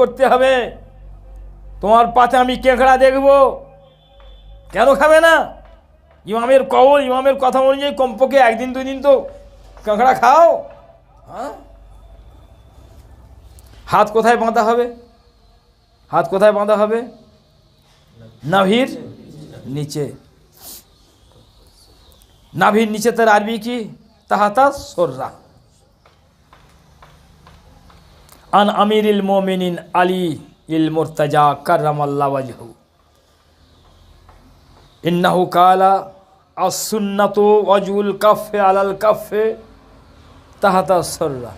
করতে হবে। তোমার পাতে আমি কেঁকড়া দেখব। কেন খাবে না? ইমামের কবল ইমামের কথা অনুযায়ী কমপক্ষে একদিন, দুই দিন তো কাঁকড়া খাও। হ্যাঁ? হাত কোথায় বাঁধা হবে? হাত কোথায় বাঁধা হবে? নাভির নিচে। নাভির নিচে তার আরবি কি? তাহাতা সর্রা। আন আমিরিল মোমিনিন আলী ইল মুরতাজা কার্রামাল্লা ওয়াজহু। ইন্নাহু কালা আসুন্নাতু অজুল কাফে আলাল কাফে তাহাতা সর্রা।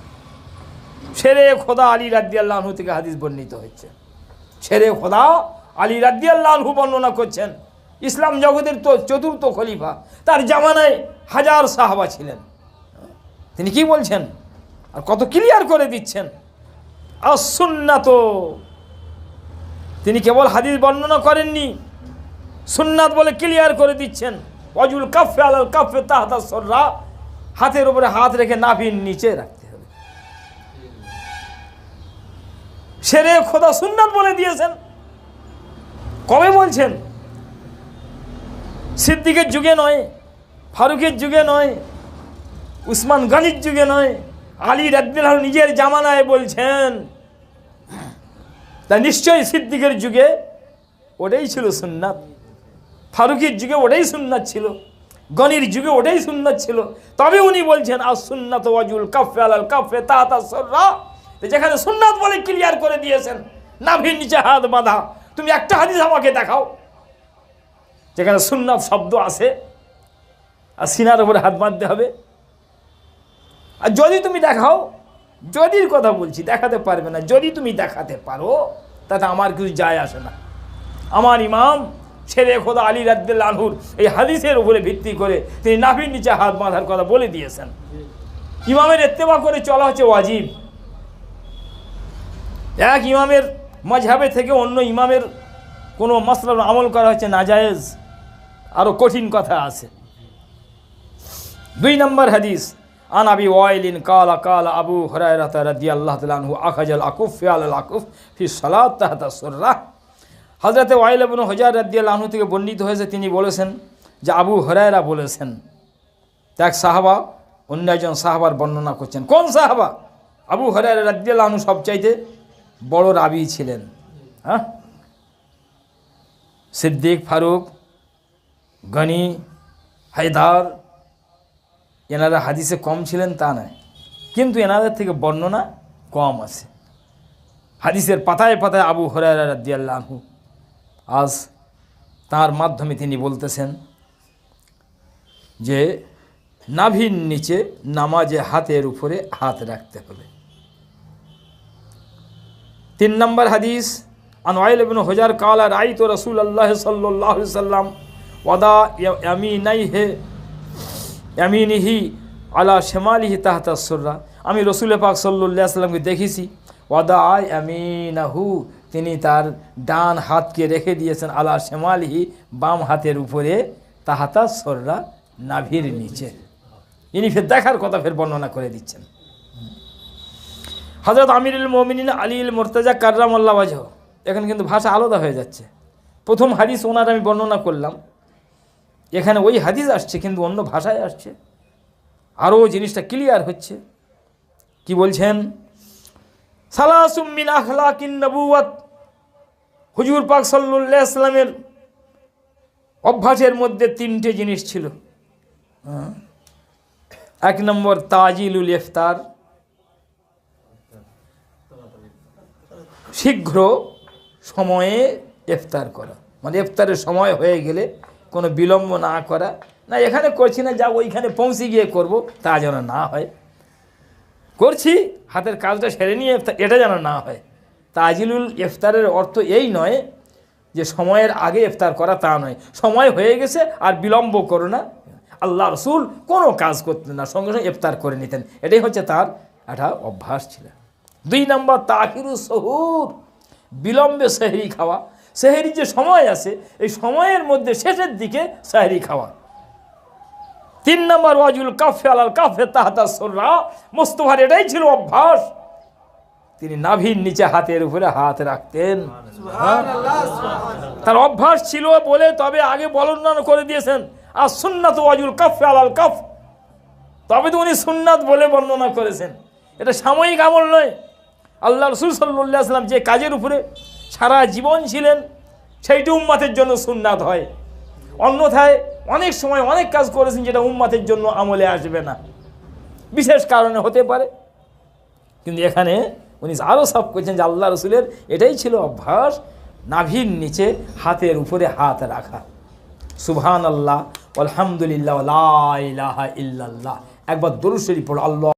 ছেড়ে খোদা আলী রাদ্দিয়াল্লাহু থেকে হাদিস বর্ণিত হচ্ছে ছেড়ে খোদা আলী রাদ্দিয়াল্লাহু বর্ণনা করছেন। ইসলাম জগতের তো চতুর্থ খলিফা। তার জামানায় হাজার সাহাবা ছিলেন। তিনি কি বলছেন? আর কত ক্লিয়ার করে দিচ্ছেন? আসুন্নাত তিনি কেবল হাদিস বর্ণনা করেননি, সুন্নাত বলে ক্লিয়ার করে দিচ্ছেন। অজুল কাফে আলাল কাফে তাহাতা সর্রা, হাতের উপরে হাত রেখে নাভির নিচে রাখতে হবে। সেরে খোদা সুন্নাত বলে দিয়েছেন। কবে বলছেন? সিদ্দিকের যুগে নয়, ফারুকের যুগে নয়, উসমান গানির যুগে নয় আলী রাদ্দিল্লাহ নিজের জামানায় বলছেন, তা নিশ্চয়ই সিদ্দিকের যুগে ওটাই ছিল সুন্নাত, ফারুকের যুগে ওটাই সুন্নাত ছিল, গনির যুগে ওটাই সুন্নাত ছিল। তবে উনি বলছেন আর সুন্নাত ওয়াজুল কাফে আলাল কাফে সর্রা। যেখানে সুন্নাত বলে ক্লিয়ার করে দিয়েছেন নাভির নিচে হাত বাঁধা। তুমি একটা হাদিস আমাকে দেখাও, যেখানে সুন্নাত শব্দ আসে আর সিনার উপরে হাত বাঁধতে হবে। আর যদি তুমি দেখাও যদির কথা বলছি, দেখাতে পারবে না। যদি তুমি দেখাতে পারো, তাতে আমার কিছু যায় আসে না। আমার ইমাম, ছেলে খোদা আলী রাদ্দুল আনহুর এই হাদিসের উপরে ভিত্তি করে তিনি নাভির নিচে হাত বাঁধার কথা বলে দিয়েছেন। ইমামের এত্তেবা করে চলা হচ্ছে ওয়াজিব। এক ইমামের মাঝহাবে থেকে অন্য ইমামের কোনো মশলার আমল করা হচ্ছে নাজায়েজ। আরও কঠিন কথা আছে। দুই নম্বর হাদিস আন আবি ওয়াইলিন কালা কালা আবু হরায়রাত রাদিয়াল্লাহু তাআলা আনহু, আখাজাল আকুফ ফি আল আকুফ ফি সালাত তাহতা সুররাহ হযরতে ওয়াইল ইবনে হুজার রাদিয়াল্লাহু আনহু থেকে বর্ণিত হয়েছে, তিনি বলেছেন যে আবু হরায়রা বলেছেন এক সাহাবা, অন্য একজন সাহাবার বর্ণনা করছেন। কোন সাহাবা? আবু হরায়রা রাদিয়াল্লাহু আনহু সবচাইতে বড় রাবি ছিলেন। হ্যাঁ? সিদ্দিক ফারুক, গনি, হায়দার এনারা হাদিসে কম ছিলেন, তা নয়। কিন্তু এনাদের থেকে বর্ণনা কম আছে। হাদিসের পাতায় পাতায় আবু হরারা আজ তার মাধ্যমে তিনি বলতেছেন যে, নাভির নিচে নামাজে হাতের উপরে হাত রাখতে হবে। তিন নম্বর হাদিস, আন ওয়াইল ইবনে হুজার কালা, রাইতু রাসূলুল্লাহ সাল্লাল্লাহু আলাইহি সাল্লাম ওয়াদা ইয়ামিনাইহি ইয়ামিনিহি আলা শেমালিহি তাহতা আমি রসুল পাক সাল্লাহ সাল্লামকে দেখেছি। ওয়াদা ইয়ামিনাহু, তিনি তার ডান হাতকে রেখে দিয়েছেন আলা শেমালিহি, বাম হাতের উপরে তাহাতা সররা নাভির নিচে। ইনি ফের দেখার কথা ফের বর্ণনা করে দিচ্ছেন। হজরত আমিরুল মোমিনিন আলীল মোর্তাজা কার্রাম আল্লাহ এখানে কিন্তু ভাষা আলাদা হয়ে যাচ্ছে। প্রথম হাদিস ওনার আমি বর্ণনা করলাম। এখানে ওই হাদিস আসছে, কিন্তু অন্য ভাষায় আসছে। আরও জিনিসটা ক্লিয়ার হচ্ছে। কি বলছেন? সালাসুমিন আখলাকিন নবুয়াত হুজুর পাক সাল্লাহ ইসলামের অভ্যাসের মধ্যে তিনটে জিনিস ছিল। এক নম্বর, তাজিলুল ইফতার। শীঘ্র সময়ে ইফতার করা। মানে ইফতারের সময় হয়ে গেলে কোনো বিলম্ব না করা, না এখানে করছি না, যা ওইখানে পৌঁছে গিয়ে করব, তা যেন না হয়। করছি, হাতের কাজটা সেরে নিয়ে এটা যেন না হয়। তাজিলুল ইফতারের অর্থ এই নয় যে সময়ের আগে ইফতার করা তা নয়। সময় হয়ে গেছে, আর বিলম্ব করো না। আল্লাহ রসুল কোনো কাজ করতেন না, সঙ্গে সঙ্গে ইফতার করে নিতেন। এটাই হচ্ছে তার একটা অভ্যাস ছিল। দুই নম্বর তাহিরু সহুর বিলম্বে সেহরি খাওয়া। সেহেরির যে সময় আছে এই সময়ের মধ্যে শেষের দিকে সেহরি খাওয়া তিন নম্বর ওয়াজুল কাফে আলাল কাফে তাহাতা সর্রা মোস্তফার এটাই ছিল অভ্যাস। তিনি নাভির নিচে হাতের উপরে হাত রাখতেন? তার অভ্যাস ছিল বলে তবে আগে বর্ণনা করে দিয়েছেন আর সুন্নাত ওয়াজুল কাফ আলাল কাফ তবে তো উনি সুন্নাত বলে বর্ণনা করেছেন। এটা সাময়িক আমল নয়। আল্লাহ রসুল সাল্লাহ সাল্লাম যে কাজের উপরে সারা জীবন ছিলেন, সেইটি উম্মাতের জন্য সুন্নাত হয়। অন্যথায় অনেক সময় অনেক কাজ করেছেন যেটা উম্মাতের জন্য আমলে আসবে না। বিশেষ কারণে হতে পারে। কিন্তু এখানে উনি আরও সব করছেন যে আল্লাহ রসুলের এটাই ছিল অভ্যাস, নাভির নিচে হাতের উপরে হাত রাখা। সুবহান আল্লাহ আলহামদুলিল্লাহ ইল্লাল্লাহ। একবার দরুদ শরীফ পড়ো, আল্লাহ